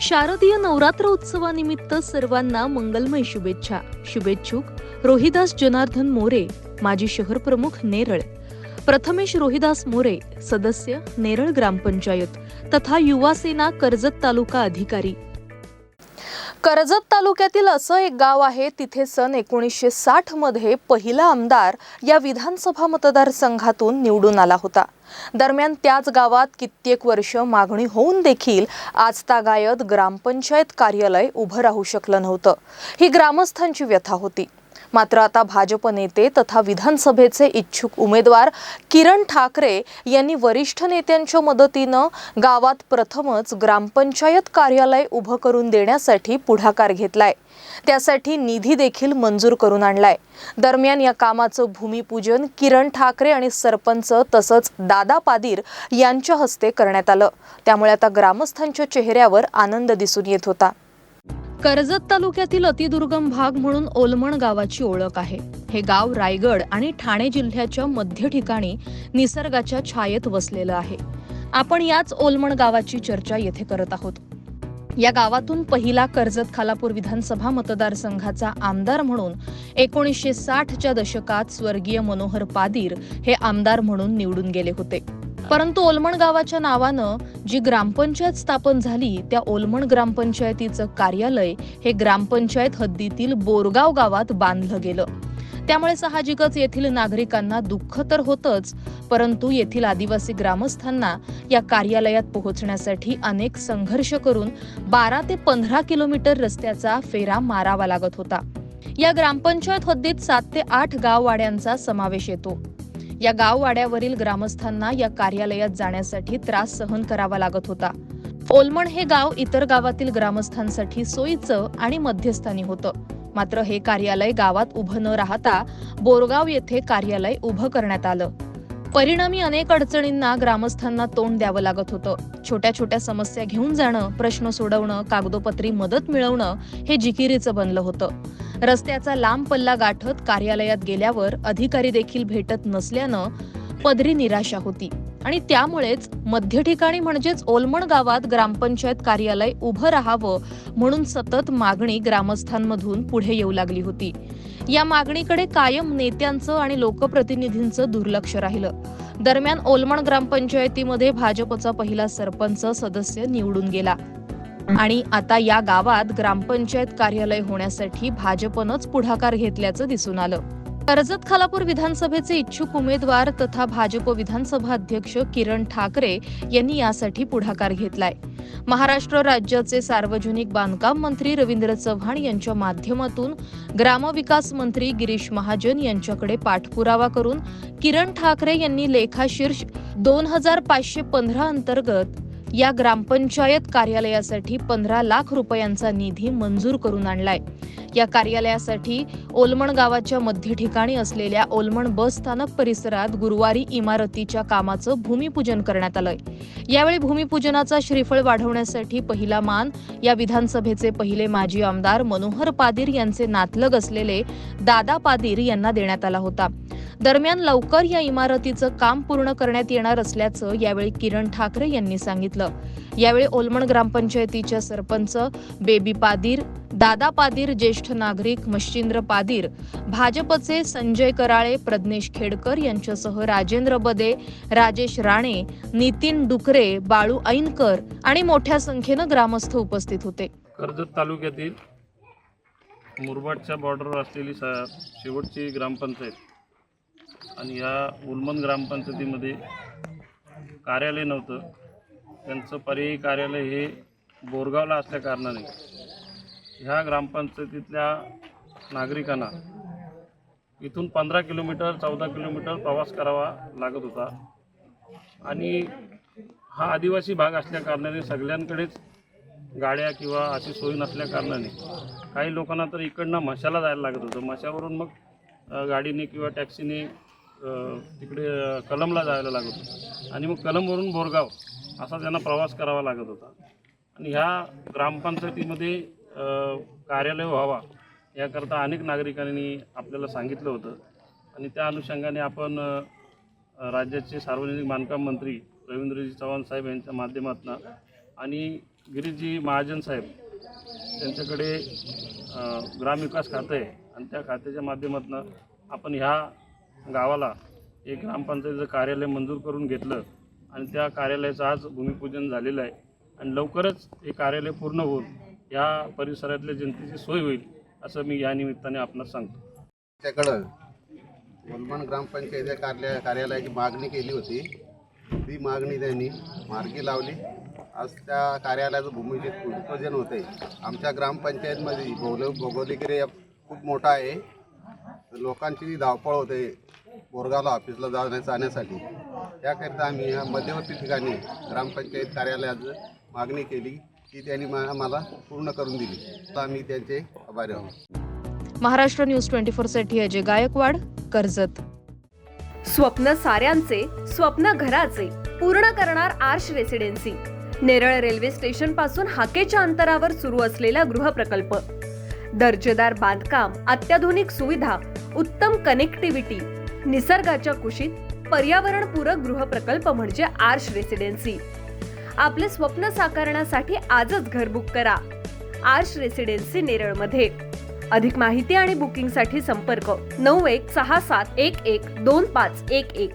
शारदीय नवरात्र उत्सवानिमित्त सर्वांना मंगलमय शुभेच्छा. शुभेच्छुक रोहिदास जनार्दन मोरे माजी शहर प्रमुख नेरळ. प्रथमेश रोहिदास मोरे सदस्य नेरळ ग्रामपंचायत तथा युवा सेना कर्जत तालुका अधिकारी. कर्जत तालुक्यातील असं एक गाव आहे तिथे सन एकोणीसशे साठमध्ये पहिला आमदार या विधानसभा मतदारसंघातून निवडून आला होता. दरम्यान त्याच गावात कित्येक वर्ष मागणी होऊन देखील आजतागायत ग्रामपंचायत कार्यालय उभं राहू शकलं नव्हतं. ही ग्रामस्थांची व्यथा होती. मात्र आता भाजप नेते तथा विधानसभेचे इच्छुक उमेदवार किरण ठाकरे यांनी वरिष्ठ नेत्यांच्या मदतीनं गावात प्रथमच ग्रामपंचायत कार्यालय उभं करून देण्यासाठी पुढाकार घेतलाय. त्यासाठी निधी देखील मंजूर करून आणलाय. दरम्यान या कामाचं भूमिपूजन किरण ठाकरे आणि सरपंच तसंच दादा पादीर यांच्या हस्ते करण्यात आलं. त्यामुळे आता ग्रामस्थांच्या चेहऱ्यावर आनंद दिसून येत होता. कर्जत तालुक्यातील अतिदुर्गम भाग म्हणून ओलमण गावाची ओळख आहे. हे गाव रायगड आणि ठाणे जिल्ह्याच्या मध्य ठिकाणी निसर्गाच्या छायेत वसलेलं आहे. आपण याच ओलमण गावाची चर्चा येथे करत आहोत. या गावातून पहिला कर्जत खालापूर विधानसभा मतदारसंघाचा आमदार म्हणून एकोणीसशे साठच्या दशकात स्वर्गीय मनोहर पादीर हे आमदार म्हणून निवडून गेले होते. परंतु ओलमण गावाच्या नावानं जी ग्रामपंचायत स्थापन झाली त्या ओलमण ग्रामपंचायतीचं कार्यालय हे ग्रामपंचायत हद्दीतील बोरगाव गावात बांधलं गेलं. त्यामुळे साहजिकच येथील नागरिकांना दुःख तर होतच परंतु येथील आदिवासी ग्रामस्थांना या कार्यालयात पोहोचण्यासाठी अनेक संघर्ष करून बारा ते पंधरा किलोमीटर रस्त्याचा फेरा मारावा लागत होता. या ग्रामपंचायत हद्दीत सात ते आठ गाववाड्यांचा समावेश येतो. या गाववाड्यावरील ग्रामस्थांना या कार्यालयात जाण्यासाठी त्रास सहन करावा लागत होता. ओलमण हे गाव इतर गावातील ग्रामस्थांसाठी सोयीचं आणि मध्यस्थानी होतं. मात्र हे कार्यालय गावात उभं न राहता बोरगाव येथे कार्यालय उभं करण्यात आलं. परिणामी अनेक अडचणींना ग्रामस्थांना तोंड द्यावं लागत होतं. छोट्या छोट्या समस्या घेऊन जाणं प्रश्न सोडवणं कागदोपत्री मदत मिळवणं हे जिकिरीचं बनलं होतं. रस्त्याचा लांब पल्ला गाठत कार्यालयात गेल्यावर अधिकारी देखील भेटत नसल्यानं पदरी निराशा होती. आणि त्यामुळेच मध्य ठिकाणी म्हणजेच ओलमण गावात ग्रामपंचायत कार्यालय उभं राहावं म्हणून सतत मागणी ग्रामस्थांमधून पुढे येऊ लागली होती. या मागणीकडे कायम नेत्यांचं आणि लोकप्रतिनिधींचं दुर्लक्ष राहिलं. दरम्यान ओलमण ग्रामपंचायतीमध्ये भाजपचा पहिला सरपंच सदस्य निवडून गेला. आणि आता या गावात ग्रामपंचायत कार्यालय होण्यासाठी भाजपनंच पुढाकार घेतल्याचं दिसून आलं. कर्जत खालापूर विधानसभेचे इच्छुक उमेदवार तथा भाजप विधानसभा अध्यक्ष किरण ठाकरे यांनी यासाठी पुढाकार घेतलाय. महाराष्ट्र राज्याचे सार्वजनिक बांधकाम मंत्री रवींद्र चव्हाण यांच्या माध्यमातून ग्रामविकास मंत्री गिरीश महाजन यांच्याकडे पाठपुरावा करून किरण ठाकरे यांनी लेखाशीर्ष दोन हजार पाचशे पंधरा अंतर्गत या ग्रामपंचायत कार्यालयासाठी पंधरा लाख रुपयांचा निधी मंजूर करून आणलाय. या कार्यालयासाठी ओलमण गावाच्या मध्य ठिकाणी असलेल्या ओलमण बस स्थानक परिसरात गुरुवारी इमारतीच्या कामाचं भूमिपूजन करण्यात आलंय. यावेळी भूमिपूजनाचा श्रीफळ वाढवण्यासाठी पहिला मान या विधानसभेचे पहिले माजी आमदार मनोहर पादीर यांचे नातलग असलेले दादा पादीर यांना देण्यात आला होता. दरम्यान लवकर या इमारतीचं काम पूर्ण करण्यात येणार असल्याचं यावेळी किरण ठाकरे यांनी सांगितलं. यावेळी ओलमण ग्रामपंचायतीच्या सरपंच बेबी पादीर दादा पादीर ज्येष्ठ नागरिक मच्छिंद्र पादीर भाजपचे संजय कराळे प्रज्ञेश खेडकर यांच्यासह राजेंद्र बदे राजेश राणे नितीन डुकरे बाळू ऐनकर आणि मोठ्या संख्येनं ग्रामस्थ उपस्थित होते. कर्जत तालुक्यातील मुरबाडच्या बॉर्डरवर असलेली शेवटची ग्रामपंचायत आणि या उलमन ग्रामपंचायतीमध्ये कार्यालय नव्हतं. त्यांचं पर्यायी कार्यालय हे बोरगावला असल्याकारणाने ह्या ग्रामपंचायतीतल्या नागरिकांना इथून पंधरा किलोमीटर चौदा किलोमीटर प्रवास करावा लागत होता. आणि हा आदिवासी भाग असल्याकारणाने सगळ्यांकडेच गाड्या किंवा अशी सोयी नसल्याकारणाने काही लोकांना तर इकडनं म्हशाला जायला लागत होतं. म्हशावरून मग गाडीने किंवा टॅक्सीने तिकडे कलमला जायला लागत होतं. आणि मग कलमवरून बोरगाव असा त्यांना प्रवास करावा लागत होता. आणि ह्या ग्रामपंचायतीमध्ये कार्यालय व्हावा याकरता अनेक नागरिकांनी आपल्याला सांगितलं होतं. आणि त्या अनुषंगाने आपण राज्याचे सार्वजनिक बांधकाम मंत्री रवींद्रजी चव्हाण साहेब यांच्या माध्यमातून आणि गिरीजी महाजन साहेब त्यांच्याकडे ग्रामविकास खातं आहे. आणि त्या खात्याच्या माध्यमातून आपण ह्या गावाला एक ग्रामपंचायतीचं कार्यालय मंजूर करून घेतलं आणि त्या कार्यालयाचं आज भूमिपूजन झालेलं आहे. आणि लवकरच हे कार्यालय पूर्ण होऊन या परिसरातल्या जनतेची सोय होईल असं मी या निमित्ताने आपणास सांगतो. त्याकडं वलमण ग्रामपंचायतीच्या कार्या कार्यालयाची मागणी केली होती. ती मागणी त्यांनी मार्गी लावली. आज त्या कार्यालयाचं भूमिपूजन पूजन होते आमच्या ग्रामपंचायतमध्ये भौगोल भौगोलिक एरिया खूप मोठा आहे. लोकांची धावपळ होते बोरगावला ऑफिसला जाण्या जाण्यासाठी त्याकरिता आम्ही ह्या मध्यवर्ती ठिकाणी ग्रामपंचायत कार्यालयाचं मागणी केली ती त्यांनी आम्हाला पूर्ण करून दिली. तर आम्ही त्यांचे आभारी आहोत. महाराष्ट्र न्यूज ट्वेंटी फोरसाठी अजय गायकवाड कर्जत. स्वप्न साऱ्यांचे स्वप्न घराचे पूर्ण करणार आर्श रेसिडेन्सी. नेरळ रेल्वे स्टेशनपासून हाकेच्या अंतरावर सुरू असलेला गृहप्रकल्प. दर्जेदार बांधकाम अत्याधुनिक सुविधा उत्तम कनेक्टिव्हिटी निसर्गाच्या कुशीत पर्यावरणपूरक गृहप्रकल्प म्हणजे आर्श रेसिडेन्सी आपले स्वप्न साकारण्यासाठी आजच घर बुक करा. आर्श रेसिडेन्सी नेरळमध्ये. अधिक माहिती आणि बुकिंगसाठी संपर्क नऊ एक सहा सात एक एक दोन पाच एक एक.